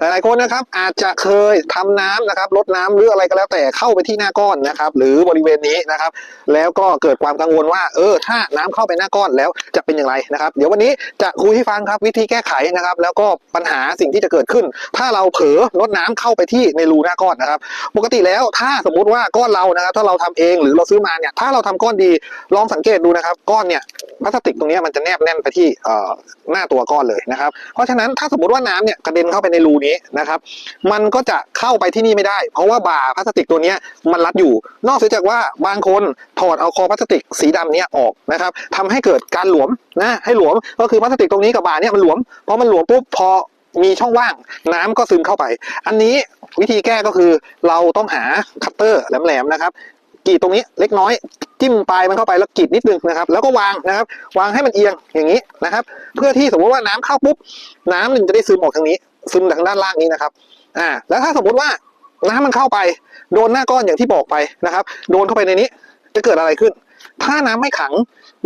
หลายๆคนนะครับอาจจะเคยทำน้ำนะครับลดน้ำหรืออะไรก็แล้วแต่เข้าไปที่หน้าก้อนนะครับหรือบริเวณนี้นะครับ แล้วก็เกิดความกังวลว่า เออ ถ้าน้ำเข้าไปหน้าก้อนแล้วจะเป็นอย่างไรนะครับ เดี๋ยววันนี้จะคุยให้ฟังครับวิธีแก้ไขนะครับ แล้วก็ปัญหาสิ่งที่จะเกิดขึ้น ถ้าเราเผลอลดน้ำเข้าไปที่ในรูหน้าก้อนนะครับ ปกติแล้วถ้าสมมุติว่าก้อนเรานะครับ ถ้าเราทำเองหรือเราซื้อมาเนี่ยถ้าเราทำก้อนดีลองสังเกตดูนะครับ ก้อนเนี่ย พลาสติกตรงนี้มันจะแนบแน่นไปที่เอ่อหน้าตัวก้อนเลยนะครับ เพราะฉะนั้นถ้าสมมติว่าน้ำเนี่ยกระเด็นเข้าไปในรูนี้นะครับ มันก็จะเข้าไปที่นี่ไม่ได้ เพราะว่าบ่าพลาสติกตัวนี้มันรัดอยู่ นอกเสียจากว่าบางคนถอดเอาคอพลาสติกสีดำเนี้ยออกนะครับทำให้เกิดการหลวมนะให้หลวมก็คือพลาสติกตรงนี้กับบ่าเนี่ยมันหลวมพอมันหลวมปุ๊บพอมีช่องว่างน้ำก็ซึมเข้าไป อันนี้วิธีแก้ก็คือเราต้องหาคัตเตอร์แหลมๆนะครับ กรีดตรงนี้เล็กน้อย จิ้มปลายมันเข้าไปแล้วกรีดนิดนึงนะครับ แล้วก็วางนะครับ วางให้มันเอียงอย่างนี้นะครับ เพื่อที่สมมติว่าน้ำเข้าปุ๊บน้ำมันจะได้ซึมออกทางนี้ ซึมทางด้านล่างนี้นะครับอ่าแล้วถ้าสมมุติว่าน้ำมันเข้าไป โดนหน้าก้อนอย่างที่บอกไปนะครับ โดนเข้าไปในนี้จะเกิดอะไรขึ้น ถ้าน้ำไม่ขัง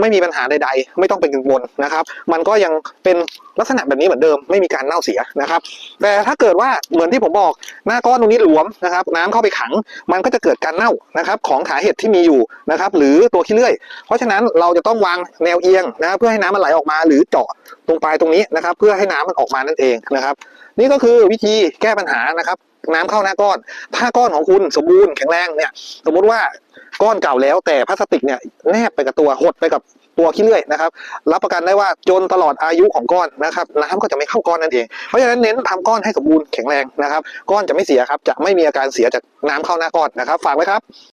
ไม่มีปัญหาใด ๆ ไม่ต้องเป็นกังวลนะครับ มันก็ยังเป็นลักษณะแบบนี้เหมือนเดิมไม่มีการเน่าเสียนะครับ แต่ถ้าเกิดว่าเหมือนที่ผมบอกหน้าก้อนตรงนี้หลวมนะครับ น้ำเข้าไปขังมันก็จะเกิดการเน่านะครับ ของขาเห็ดที่มีอยู่นะครับ หรือตัวขี้เลื่อย เพราะฉะนั้นเราจะต้องวางแนวเอียงนะเพื่อให้น้ำมันไหลออกมา หรือเจาะตรงปลายตรงนี้นะครับ เพื่อให้น้ำมันออกมานั่นเองนะครับ นี่ก็คือวิธีแก้ปัญหานะครับ น้ำเข้าหน้าก้อน ถ้าก้อนของคุณสมบูรณ์แข็งแรงเนี่ยสมมติว่าก้อนเก่าแล้วแต่พลาสติกเนี่ยแนบไปกับตัวหดไปกับตัวขี้เลื่อยนะครับรับประกันได้ว่าจนตลอดอายุของก้อนนะครับน้ำก็จะไม่เข้าก้อนนั่นเองเพราะฉะนั้นเน้นทำก้อนให้สมบูรณ์แข็งแรงนะครับ ก้อนจะไม่เสียครับจะไม่มีอาการเสียจากน้ำเข้าหน้าก้อนนะครับ ฝากไว้ครับ